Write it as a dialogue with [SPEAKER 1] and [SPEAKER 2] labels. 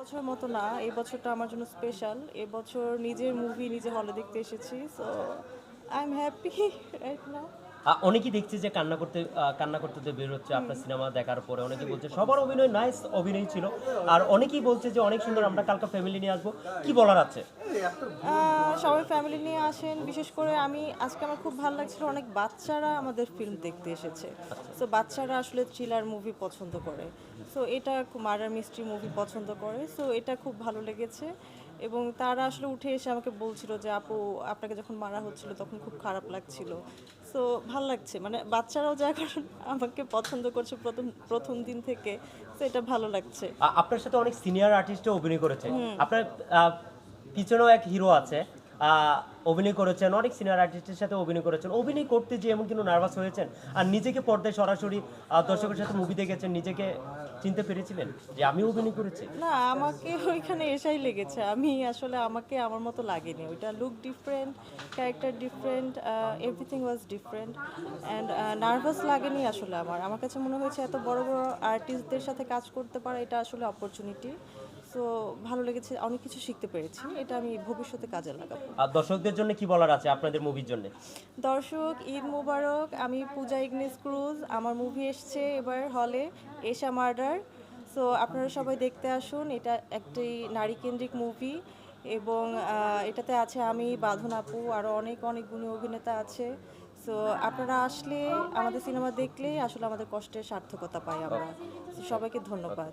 [SPEAKER 1] বছর মতো না, এই বছরটা আমার জন্য স্পেশাল এবছর নিজের মুভি নিজে হলে দেখতে এসেছি so I am happy right now
[SPEAKER 2] অনেকেই দেখছি যে কান্না করতে কান্না করতে তো বের হচ্ছে আপনার সিনেমা দেখার পরে। অনেকেই বলছে সবার অভিনয় নাইস অভিনয় ছিল। আর অনেকেই বলছে যে অনেক সুন্দর আমরা কালকে ফ্যামিলি নিয়ে আসব। কি বলার আছে?
[SPEAKER 1] সবাই ফ্যামিলি নিয়ে আসেন। বিশেষ করে আমি আজকে আমার খুব ভালো লাগছিল অনেক বাচ্চারা আমাদের ফিল্ম দেখতে এসেছে। সো বাচ্চারা আসলে থ্রিলার মুভি পছন্দ করে। সো এটা মার্ডার মিস্ট্রি মুভি পছন্দ করে। সো এটা খুব ভালো লেগেছে। এবং তারা আসলে উঠে এসে আমাকে বলছিল যে আপু আপনাকে যখন মারা হচ্ছিল তখন খুব খারাপ লাগছিল। সো ভালো লাগছে। মানে বাচ্চারাও যা এখন আমাকে পছন্দ করছে প্রথম প্রথম দিন থেকে তো এটা ভালো লাগছে।
[SPEAKER 2] আপনার সাথে অনেক সিনিয়র আর্টিস্টও অভিনয় করেছে। আপনার পিছনেও এক হিরো আছে। আহ, অভিনয় করেছেন অনেক সিনিয়র আর্টিস্টের সাথে অভিনয় করেছেন অভিনয় করতে যে এমন কিন্তু নার্ভাস হয়েছেন আর নিজেকে পর্দায় সরাসরি দর্শকের সাথে মুভি দেখেছেন নিজেকে চিনতে পেরেছিলেন যে আমি অভিনয় করেছি?
[SPEAKER 1] না আমাকে ওইখানে এসাই লেগেছে। আমি আসলে আমাকে আমার মতো লাগেনি। ওইটা look different character different everything was different and nervous লাগেনি আসলে আমার। আমার কাছে মনে হয়েছে এত বড় বড় আর্টিস্টদের সাথে কাজ করতে পারা এটা আসলে অপরচুনিটি সো ভালো লেগেছে অনেক কিছু শিখতে পেরেছি। এটা আমি ভবিষ্যতে কাজে লাগাবো।
[SPEAKER 2] আর দর্শকদের জন্য কি বলার আছে আপনাদের মুভির জন্য?
[SPEAKER 1] দর্শক ঈদ মুবারক আমি পূজা ইগনেস ক্রুজ আমার মুভি এসছে এবার হলে এশা মার্ডার। সো আপনারা সবাই দেখতে আসুন এটা একটি নারীকেন্দ্রিক মুভি এবং এটাতে আছে আমি বাঁধন আপু আরও অনেক অনেক গুণী অভিনেতা আছে। সো আপনারা আসলে আমাদের সিনেমা দেখলেই আসলে আমাদের কষ্টের সার্থকতা পাই আমরা। সবাইকে ধন্যবাদ।